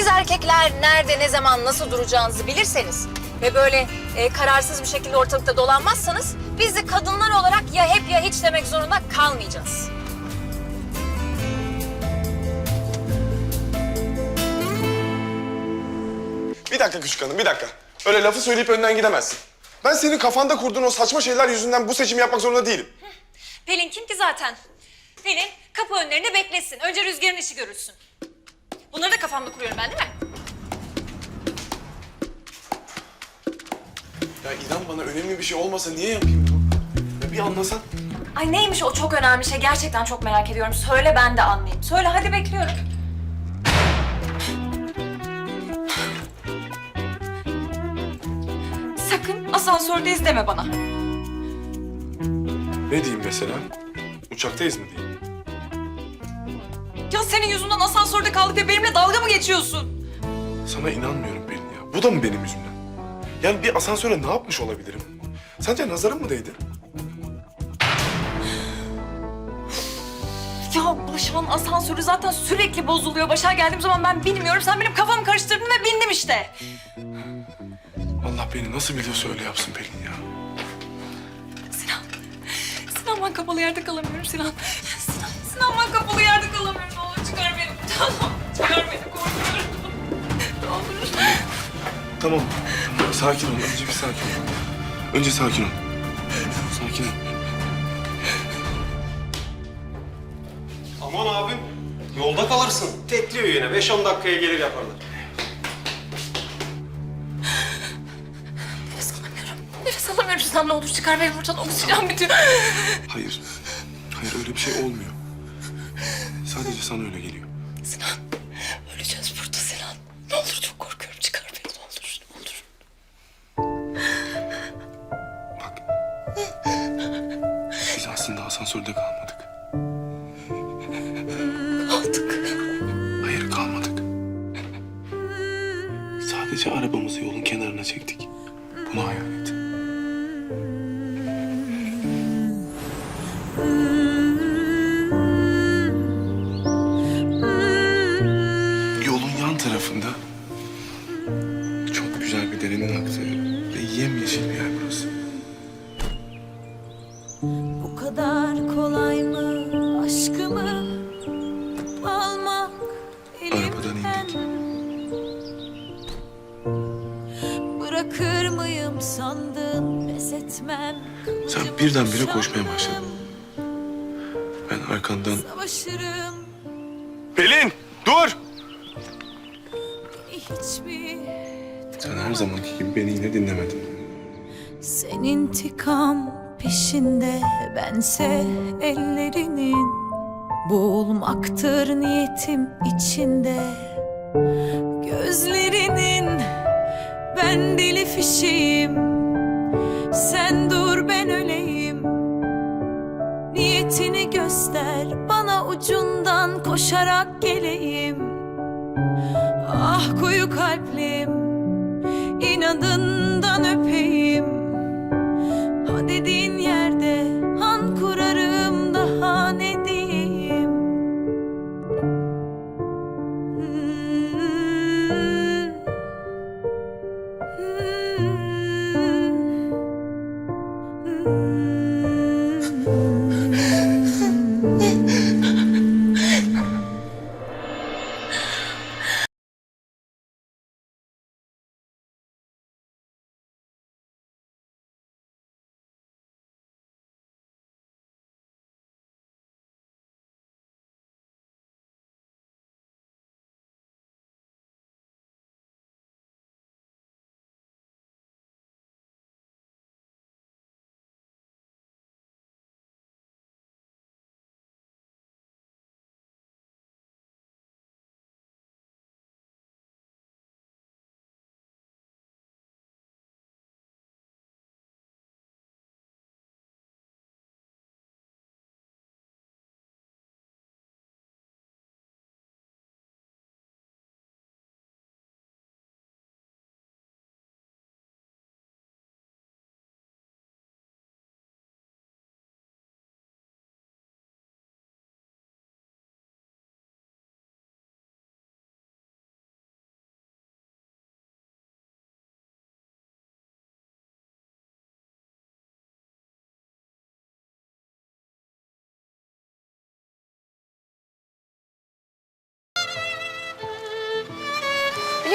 Siz erkekler nerede, ne zaman, nasıl duracağınızı bilirseniz ve böyle e, kararsız bir şekilde ortalıkta dolanmazsanız biz de kadınlar olarak ya hep ya hiç demek zorunda kalmayacağız. Bir dakika küçük hanım, bir dakika. Öyle lafı söyleyip önden gidemezsin. Ben senin kafanda kurduğun o saçma şeyler yüzünden bu seçimi yapmak zorunda değilim. Pelin kim ki zaten? Pelin kapı önlerinde beklesin. Önce Rüzgar'ın işi görülsün. Bunları da kafamda kuruyorum ben değil mi? Ya İrem bana önemli bir şey olmasa niye yapayım bunu? Ya bir anlasan. Ay neymiş o çok önemli şey gerçekten çok merak ediyorum. Söyle ben de anlayayım. Söyle hadi bekliyorum. Sakın asansörde izleme bana. Ne diyeyim mesela? Uçaktayız mı diyeyim? Ya senin yüzünden asansörde kaldık ve benimle dalga mı geçiyorsun? Sana inanmıyorum Pelin ya. Bu da mı benim yüzümden? Yani bir asansöre ne yapmış olabilirim? Sence nazarım mı değdi? Ya Başak'ın asansörü zaten sürekli bozuluyor. Başak'a geldiğim zaman ben bilmiyorum. Sen benim kafamı karıştırdın ve bindim işte. Allah beni nasıl biliyorsa öyle yapsın Pelin ya. Sinan. Sinan ben kapalı yerde kalamıyorum Sinan Çıkar beni korkuyorum. Ne olur. Tamam. tamam. Sakin ol. Önce bir sakin ol. Önce sakin ol. Sakin ol. Aman abim, yolda kalırsın. Tekliyor yine, 5-10 dakikaya gelir yaparlar. Nefes alamıyorum. Nefes alamıyorum Sinan. Ne olur çıkar beni buradan. Oksijen bitiyor. Hayır. Hayır öyle bir şey olmuyor. Sadece sana öyle geliyor. Sinan. Asansörde kalmadık. Mıyım sandın pes etmem Sen birdenbire koşmaya başladın. Ben arkandan... Savaşırım Pelin dur! hiç mi Sen her zamanki gibi beni yine dinlemedin. Sen intikam peşinde bense ellerinin Boğulmaktır niyetim içinde Gözlerinin ben deli fişeğim Sen dur ben öleyim. Niyetini göster bana ucundan koşarak geleyim. Ah koyu kalplim inadından öpeyim. Ha dediğin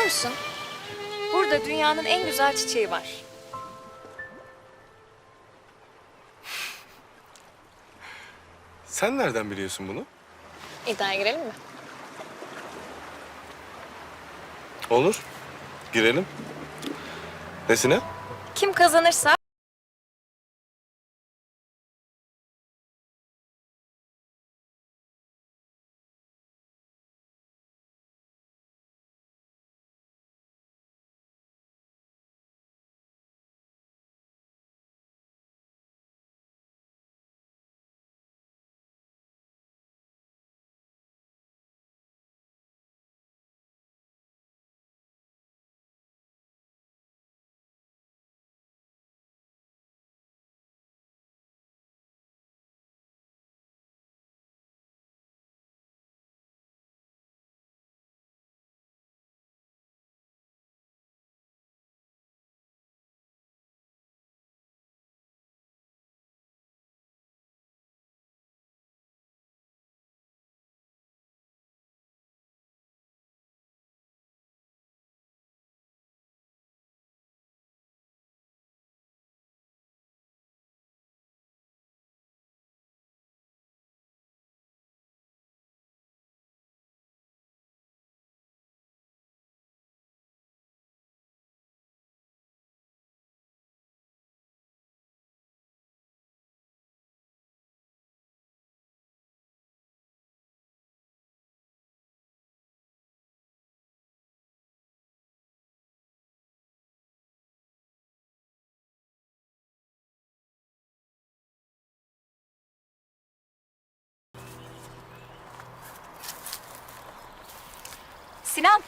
Biliyor musun? Burada dünyanın en güzel çiçeği var. Sen nereden biliyorsun bunu? İddiaya girelim mi? Olur. Girelim. Nesine? Kim kazanırsa Sinan.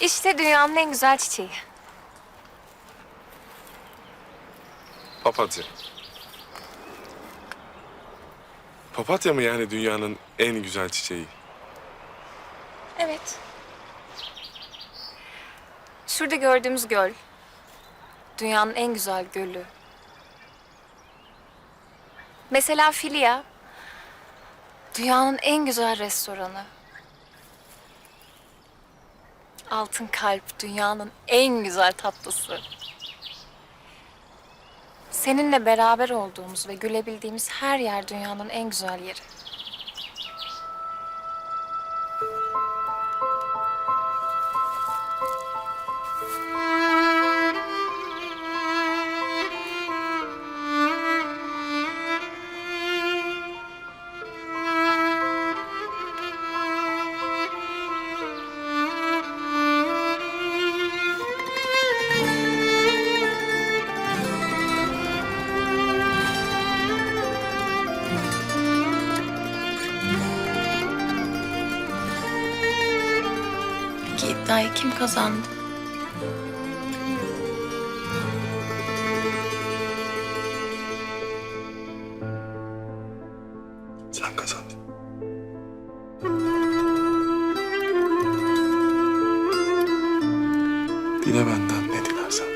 İşte dünyanın en güzel çiçeği. Papatya. Papatya mı yani dünyanın en güzel çiçeği? Evet. Şurada gördüğümüz göl. Dünyanın en güzel gölü. Mesela Filia. Dünyanın en güzel restoranı. Altın Kalp dünyanın en güzel tatlısı. Seninle beraber olduğumuz ve gülebildiğimiz her yer dünyanın en güzel yeri. İddiayı kim kazandı? Sen kazandın. Dile benden ne dilersen.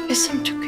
Nefesim tükeniyor.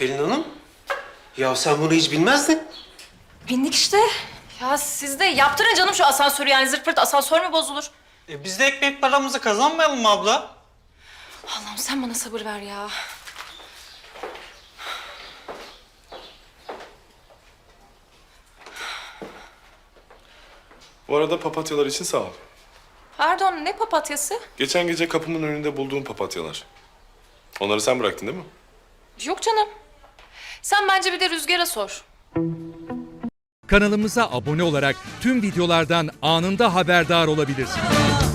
Pelin Hanım. Ya sen bunu hiç bilmezdin. Bindik işte. Ya siz de yaptırın canım şu asansörü yani zırt pırt asansör mü bozulur? E biz de ekmek paramızı kazanmayalım mı abla? Allah'ım sen bana sabır ver ya. Bu arada papatyalar için sağ ol. Pardon ne papatyası? Geçen gece kapımın önünde bulduğum papatyalar. Onları sen bıraktın değil mi? Yok canım. Sen bence bir de Rüzgar'a sor. Kanalımıza abone olarak tüm videolardan anında haberdar olabilirsiniz.